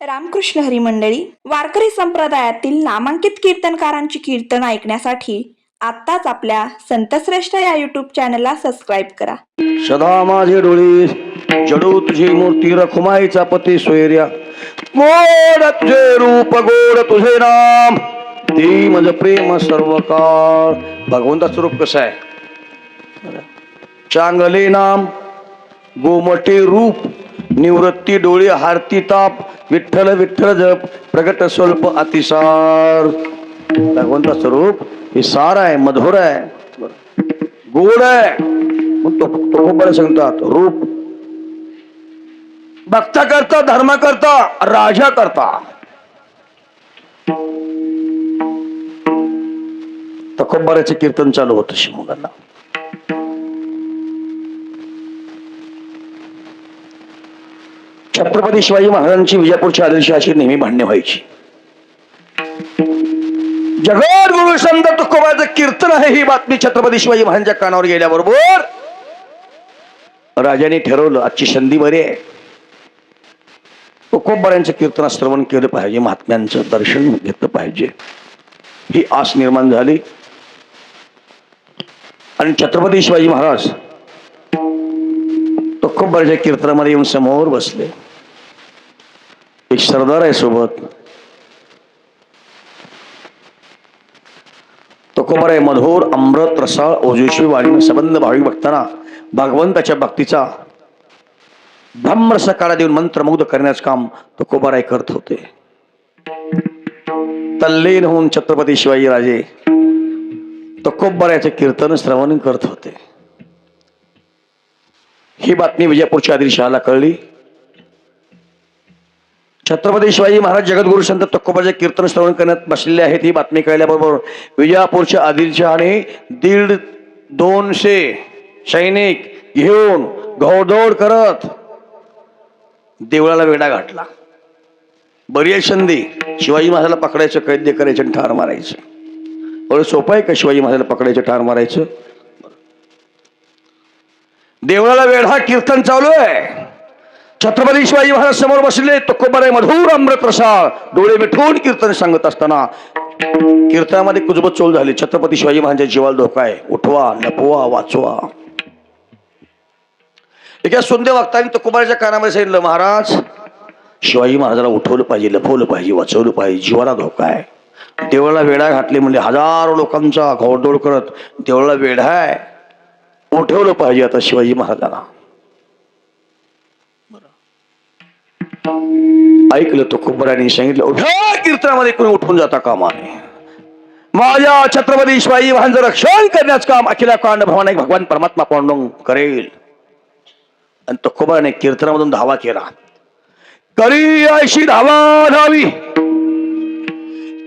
रामकृष्ण हरी मंडळी वारकरी संप्रदायातील नामांकित कीर्तनकारांची कीर्तन ऐकण्यासाठी आत्ताच आपल्या संतश्रेष्ठ या युट्यूब चॅनलला सबस्क्राईब करा. सदा माझे डोळे जडू तुझी मूर्ती रखुमाईचा पती सोयर्या गोड तुझे रूप गोड तुझे नाम. ते माझ प्रेम सर्व काळ भगवंताचं रूप कसं आहे? चांगले नाम गोमटे रूप निवृत्ती डोळी हारती ताप विठ्ठल विठ्ठल जप प्रगट स्वल्प अतिसार. भगवंताचं स्वरूप हे सार आहे मधुर आहे. गोड आहे. मग तो सांगतात रूप. भक्ता करता धर्म करता राजा करता. तर खूप कीर्तन चालू होतं शिवमुलांना छत्रपती शिवाजी महाराजांची विजापूरच्या आदिलशाहाची नेहमी भांडणे व्हायची. जगद गुरु संत तुकोबाचं कीर्तन आहे ही बातमी छत्रपती शिवाजी महाराजांच्या कानावर गेल्याबरोबर. राजाने ठरवलं आजची संधी बरी आहे. तुकोबाऱ्यांचं कीर्तन श्रवण केलं पाहिजे महात्म्यांचं दर्शन घेतलं पाहिजे. ही आस निर्माण झाली. आणि छत्रपती शिवाजी महाराज तुकोबाऱ्याच्या कीर्तनामध्ये येऊन समोर बसले. एक सरदार आहे सोबत. तुकोबार आहे मधुर अमृत रसाळ ओजस्वी वाणी संबंध भाविक भक्तांना भगवंताच्या भक्तीचा ब्रह्मरस काळा देऊन मंत्रमुग्ध करण्याचं काम तुकोबाराय करत होते. तल्लीन होऊन छत्रपती शिवाजी राजे तुकोबारायचे कीर्तन श्रवण करत होते. ही बातमी विजयपूरच्या आदिलशहाला कळली. छत्रपती शिवाजी महाराज जगद्गुरु संत तुकोबाचे कीर्तन श्रवण करण्यात बसलेले आहेत. ही बातमी कळल्याबरोबर विजापूरच्या आदिलशहाने दीड दोनशे सैनिक घेऊन घोडदौड करत देवळाला वेढा घातला बरी संधी. शिवाजी महाराजाला पकडायचं कैद्य करायचं आणि ठार मारायचं. बरं सोपं आहे का शिवाजी महाराजाला पकडायचं ठार मारायचं? देवळाला वेढा कीर्तन चालू आहे. छत्रपती शिवाजी महाराज समोर बसले तुकोबाने मधुर अमृत रसाळ डोळे मिठून कीर्तन सांगत असताना कीर्तनामध्ये कुजबत चोल झाली. छत्रपती शिवाजी महाराजांच्या जीवाला धोका आहे. उठवा लपवा वाचवा. एका सुंदर वक्ताने तुकोबाच्या कानामध्ये सांगितलं महाराज शिवाजी महाराजाला उठवलं पाहिजे लपवलं पाहिजे वाचवलं पाहिजे. जीवाला धोका आहे. देवळाला वेढा घातले म्हणजे हजारो लोकांचा घोडदोड करत देवळाला वेढा आहे. उठवलं पाहिजे आता शिवाजी महाराजाला. ऐकलं तो तुकोबराने सांगितलं उठा कीर्तनामध्ये कोणी उठून जाता कामा नये. माझ्या छत्रपती शिवाजी महाराजांचं रक्षण करण्याचं काम अखिला कांड भवान भगवान परमात्मा पांडुरंग करेल. आणि तो तुकोबराने कीर्तनामधून धावा केला. करी अशी धावा धावी.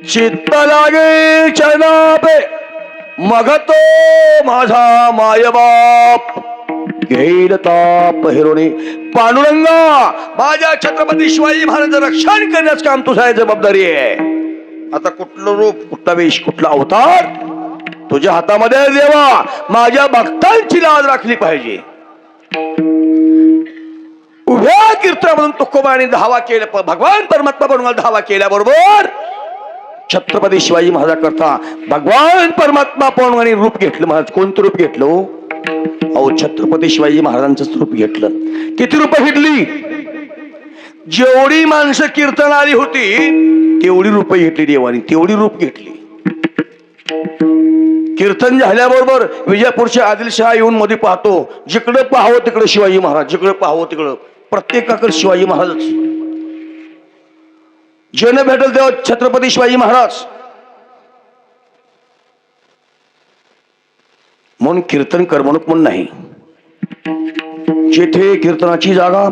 चित्त लागे चरणापे. मग तो माझा मायबाप. घेईल ताप पांडुरंगा माझ्या छत्रपती शिवाजी महाराजांचं रक्षण करण्याचं काम तुझा जबाबदारी आहे. आता कुठलं रूप कुठला वेश कुठला अवतार? तुझ्या हातामध्ये देवा. माझ्या भक्तांची लाज राखली पाहिजे. उभ्या कीर्तनामधून तुकोबाने धावा केला प- भगवान परमात्मा बनवून धावा केल्याबरोबर छत्रपती शिवाजी महाराज करता भगवान परमात्मा पण रूप घेतलं महाराज कोणतं रूप घेतलं हो? अहो छत्रपती शिवाजी महाराजांचं स्वरूप घेतलं. किती रूप घेतली जेवढी माणसं कीर्तन आली होती तेवढी रूप घेतली देवानी तेवढी रूप घेतली. कीर्तन झाल्याबरोबर विजयपूरच्या आदिलशहा येऊन मध्ये पाहतो जिकडे पाहावं तिकडे शिवाजी महाराज जिकडे पाहावं तिकडं. प्रत्येकाकडे शिवाजी महाराजच. जन भेटल तेव्हा छत्रपती शिवाजी महाराज. म्हणून कीर्तन करमणूक म्हणून नाही. जेथे कीर्तनाची जागा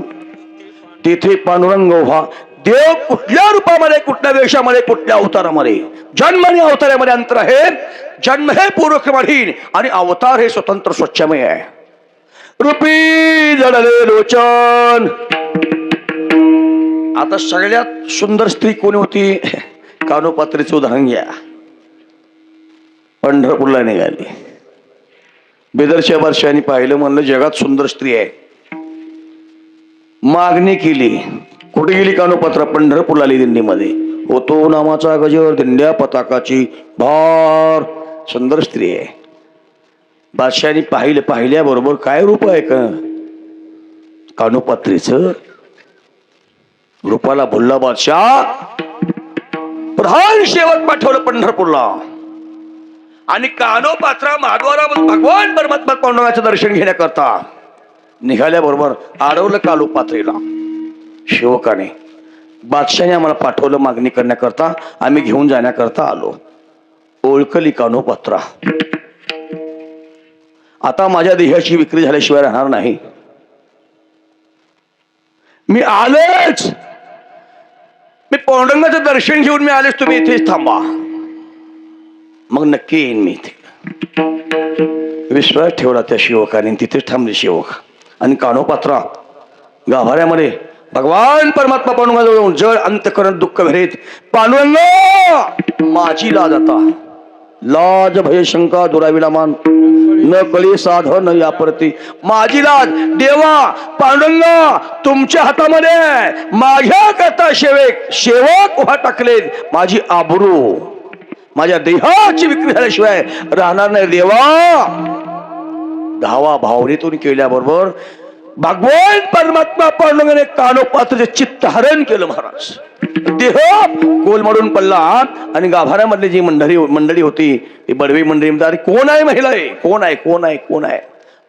तेथे पांडुरंग व्हा देव कुठल्या रूपामध्ये कुठल्या वेशामध्ये कुठल्या अवतारामध्ये? जन्म आणि अवतारामध्ये अंतर आहे. जन्म हे पूर्वक आणि अवतार हे स्वतंत्र स्वच्छमय आहे. रूपी जडले लोचन. आता सगळ्यात सुंदर स्त्री कोणी होती? कानोपात्रीचं उदाहरण घ्या. पंढरपूरला निघाली. बेदरच्या वर्षांनी पाहिलं म्हणलं जगात सुंदर स्त्री आहे. मागणी केली. कुठे गेली कानोपात्र? पंढरपूरला आली दिंडीमध्ये. होतो नामाचा गजर दिंड्या पताकाची भार. सुंदर स्त्री आहे. बादशाने पाहिलं पाहिल्याबरोबर काय रूप आहे का? कानोपात्रीच रूपाला भुलला बादशाह. प्रधान सेवक पाठवलं पंढरपूरला. आणि कानो पात्रा महाद्वारा भगवान परमात्मा पांडवाचं दर्शन घेण्याकरता निघाल्याबरोबर अडवलं कालोपात्रीला शिवकाने बादशाने आम्हाला पाठवलं मागणी करण्याकरता आम्ही घेऊन जाण्याकरता आलो. ओळखली कानो पात्रा. आता माझ्या देहाची विक्री झाल्याशिवाय राहणार नाही. मी आलोच! मी पौंडंगाचं दर्शन घेऊन मी आलेच तुम्ही इथेच थांबा. मग नक्की येईन मी इथे. विश्वास ठेवला त्या शिवकाने तिथेच थांबले शिवक. आणि कानोपात्रा गाभाऱ्यामध्ये भगवान परमात्मा पांडुरंगाजवळ जळ अंतकरण दुःख भरेत पांडुरंग माझी लाज आता. लाज भय शंका दुराविला मान न कळी साध न यापरती. माझी लाज देवा पांडुरंग तुमच्या हातामध्ये माझ्या करता शेवक शेवक उभा टाकलेत. माझी आबरू. माझ्या देहाची विक्री झाल्याशिवाय राहणार नाही देवा. धावा भावनेतून केल्याबरोबर भगवान परमात्मा पांडुरंगाने कानोपात्रचे चित्त हरण केलं महाराज. देह गोलमडून पडला आणि गाभाऱ्यामधली जी मंडळी मंडळी होती ती बडवी मंडळी म्हणतात, कोण आहे महिला आहे कोण आहे? कोण आहे? कोण आहे?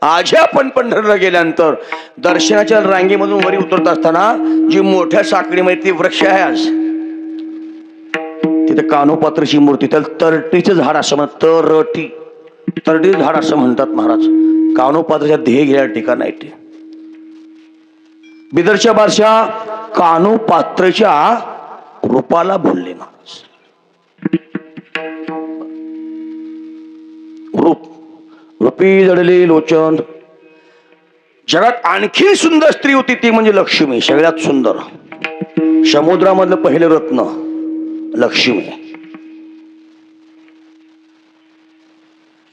आज आपण पंढरला गेल्यानंतर दर्शनाच्या रांगेमधून वरी उतरत असताना जी मोठ्या साखळीमध्ये ती वृक्ष आहे आज तिथे कानोपात्रची मूर्ती त्याला तरटीचं झाड असं म्हणतात तरटी. तरटीचं झाड असं म्हणतात महाराज. कानोपात्राच्या ध्येय गेल्या ठिकाण आहे ते. बिदरच्या बारशा कानोपात्रच्या रूपाला बोलले महाराज. रूप. रूपी जडले लोचन. जगात आणखी सुंदर स्त्री होती ती म्हणजे लक्ष्मी सगळ्यात सुंदर. समुद्रामधलं पहिलं रत्न. लक्ष्मी.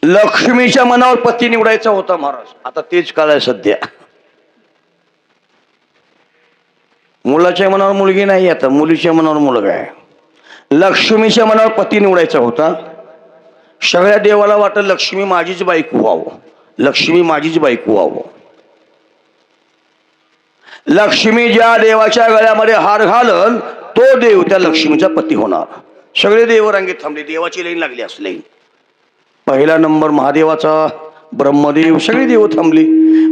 लक्ष्मीच्या मनावर पती निवडायचा होता महाराज. आता तेच काळ आहे सध्या. मुलाच्या मनावर मुलगी नाही आता मुलीच्या मनावर मुलगा आहे. लक्ष्मीच्या मनावर पती निवडायचा होता. सगळ्या देवाला वाटत लक्ष्मी माझीच बायको व्हावं. लक्ष्मी माझीच बायको व्हावं. लक्ष्मी ज्या देवाच्या गळ्यामध्ये हार घालल तो देव त्या लक्ष्मीचा पती होणार. सगळे देव रांगेत थांबले देवाची लाईन लागली असले. पहिला नंबर महादेवाचा ब्रह्मदेव सगळे देव थांबली.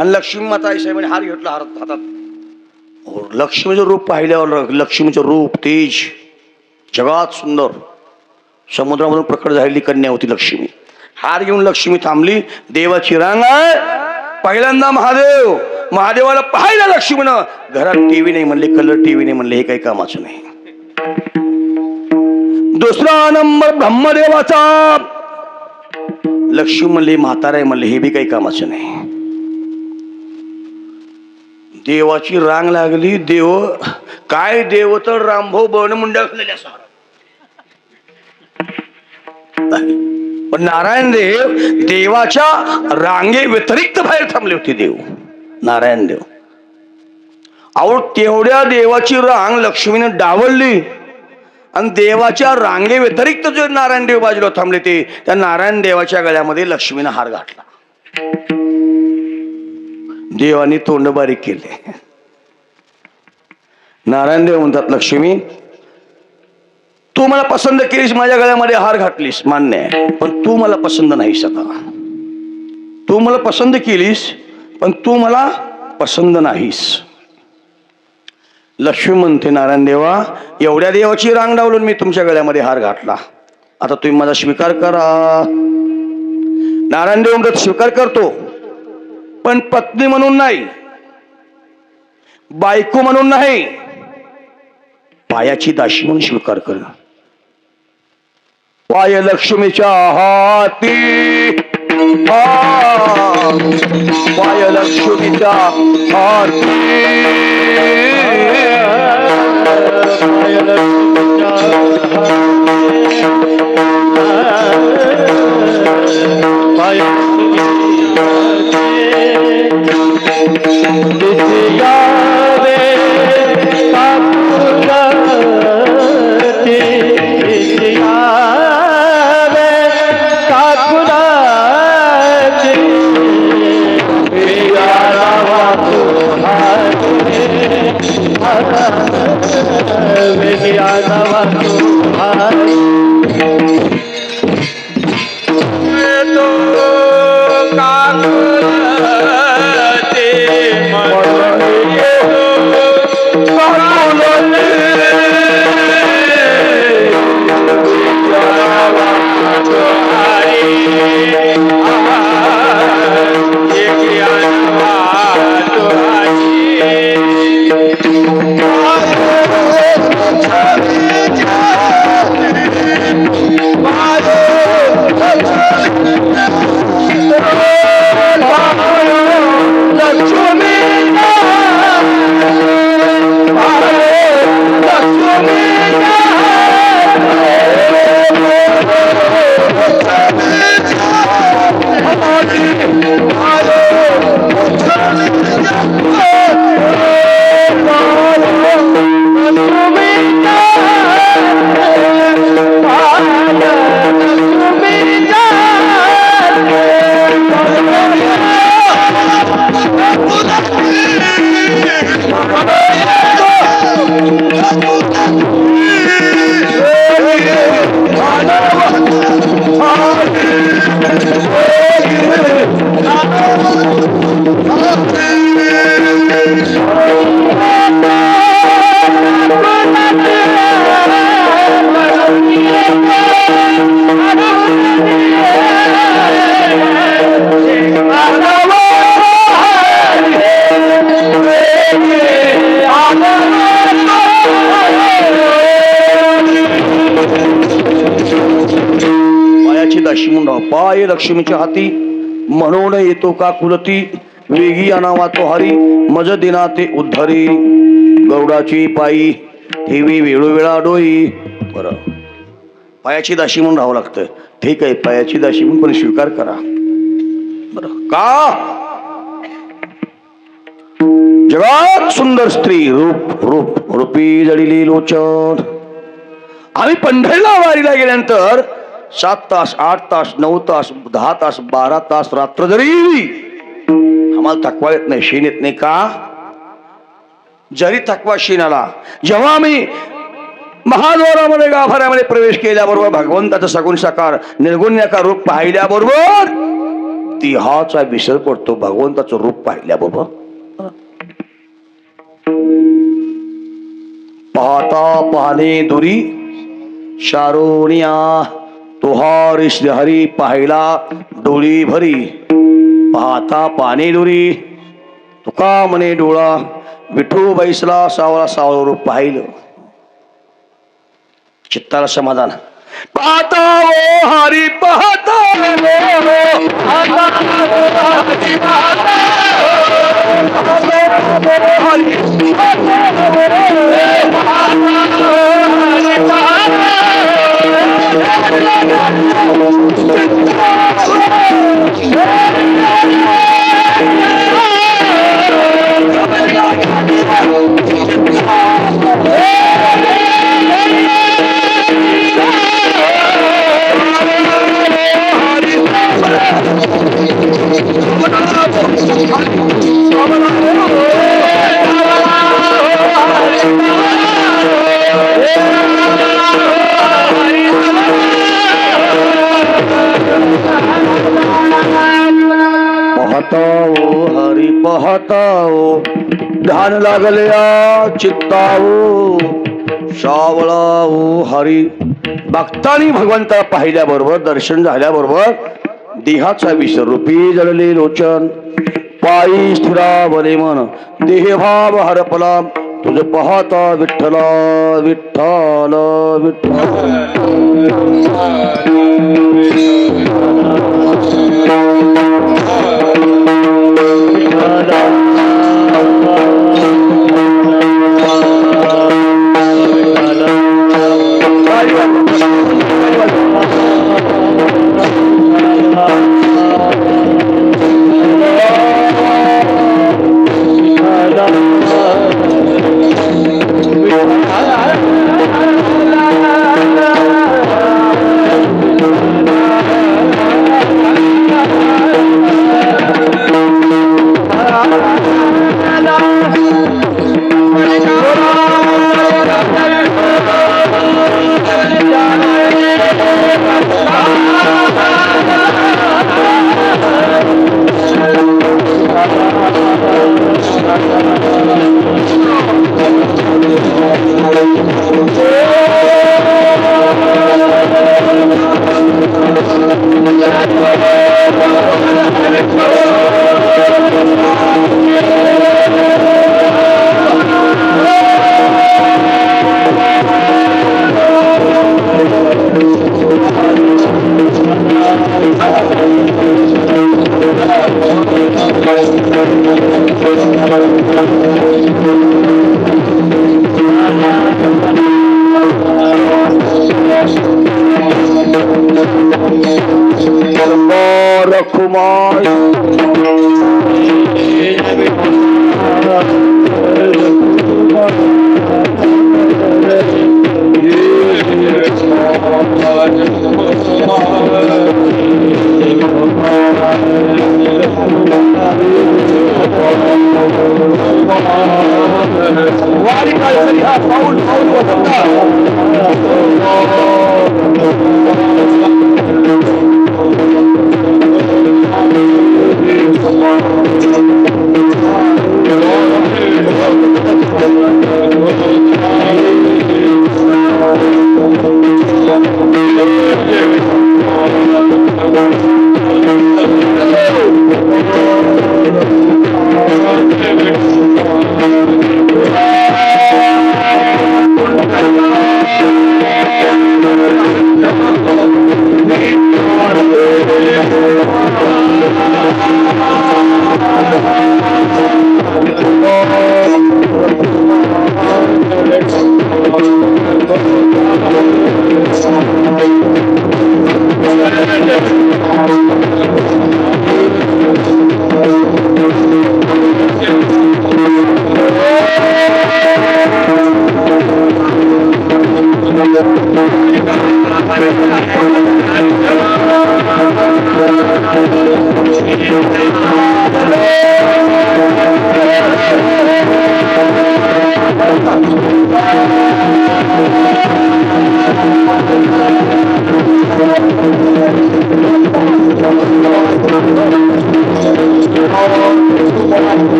आणि लक्ष्मी माता आई हार घेतला हार हातात. हो, लक्ष्मीचं रूप पाहिल्यावर लक्ष्मीचं रूप तेज जगात सुंदर. समुद्रामधून प्रकट झालेली कन्या होती लक्ष्मी. हार घेऊन लक्ष्मी थांबली. देवाची रांग आहे. पहिल्यांदा महादेव महादेवाला पाहिलं लक्ष्मीनं. घरात टीव्ही नाही म्हणले कलर टीव्ही नाही म्हणले हे काही कामाचं नाही. दुसरा नंबर ब्रह्मदेवाचा. लक्ष्मी म्हणले म्हातारा आहे म्हणले हे बी काही कामाचं नाही. देवाची रांग लागली देव काय देव तर रामभाऊ बन मुंड्या पण नारायण देव देवाच्या रांगे व्यतिरिक्त बाहेर थांबले होते देव. नारायण देव. अहो तेवढ्या देवाची रांग लक्ष्मीने डावलली. आणि देवाच्या रांगे व्यतिरिक्त जे नारायणदेव बाजूला थांबले ते त्या नारायण देवाच्या गळ्यामध्ये लक्ष्मीनं हार घातला. देवाने तोंड बारीक केले. नारायण देव म्हणतात लक्ष्मी तू मला पसंत केलीस माझ्या गळ्यामध्ये हार घातलीस मान्य आहे. पण तू मला पसंत नाहीस आता. तू मला पसंत केलीस पण तू मला पसंत नाहीस. लक्ष्मी म्हणते नारायण देवा एवढ्या देवाची रांग डावलून मी तुमच्या गळ्यामध्ये हार घातला. आता तुम्ही माझा स्वीकार करा. नारायण देव म्हणतात स्वीकार करतो. पण पत्नी म्हणून नाही. बायको म्हणून नाही. पायाची दाशी म्हणून स्वीकार कर. पाय लक्ष्मीच्या हाती. हा. पाय लक्ष्मीच्या हाती. भय म्हणून लक्ष्मीच्या हाती. म्हणून येतो का कुलती? वेगी आणावा तो हरी. मज दिना ते उद्धरी. गौडाची पायी ठेवी वेळोवेळा डोई. बरं. पायाची दाशी म्हणून राहावं लागतं. ठीक आहे पायाची दाशी म्हणून पण स्वीकार करा. बरं. का? जगात सुंदर स्त्री रूप रूप रूपी जडिली लोचन. आम्ही पंढरीला वारीला गेल्यानंतर सात तास आठ तास नऊ तास दहा तास बारा तास रात्र जरी आम्हाला थकवा येत नाही शीन येत नाही का? जरी थकवा शीन आला जेव्हा आम्ही महाद्वारामध्ये गाभाऱ्यामध्ये प्रवेश केल्याबरोबर भगवंताचं सगुण साकार निर्गुण्याकार रूप पाहिल्याबरोबर तिहाचा विसर पडतो भगवंताचं रूप पाहिल्याबरोबर. पाहता पाहणे दुरी शारोनिया तुहार श्रीहरी पाहिला डोळी भरी. पाहता पाने डोरी तुका म्हणे डोळा विठू बैसला सावळा सावळ रूप पाहिलं. चित्ताला समाधान. पाहता ओ हरी पाहता हरी. पाहता लागल्या चित्ताओ सावळाओ हरी. भक्तानी भगवंताला पाहिल्याबरोबर दर्शन झाल्याबरोबर देहाचा विसर रूपी जळले लोचन. पायी स्थिरावले मन देहभाव हरपला. तुझ पाहता विठ्ठला विठ्ठल विठ्ठल.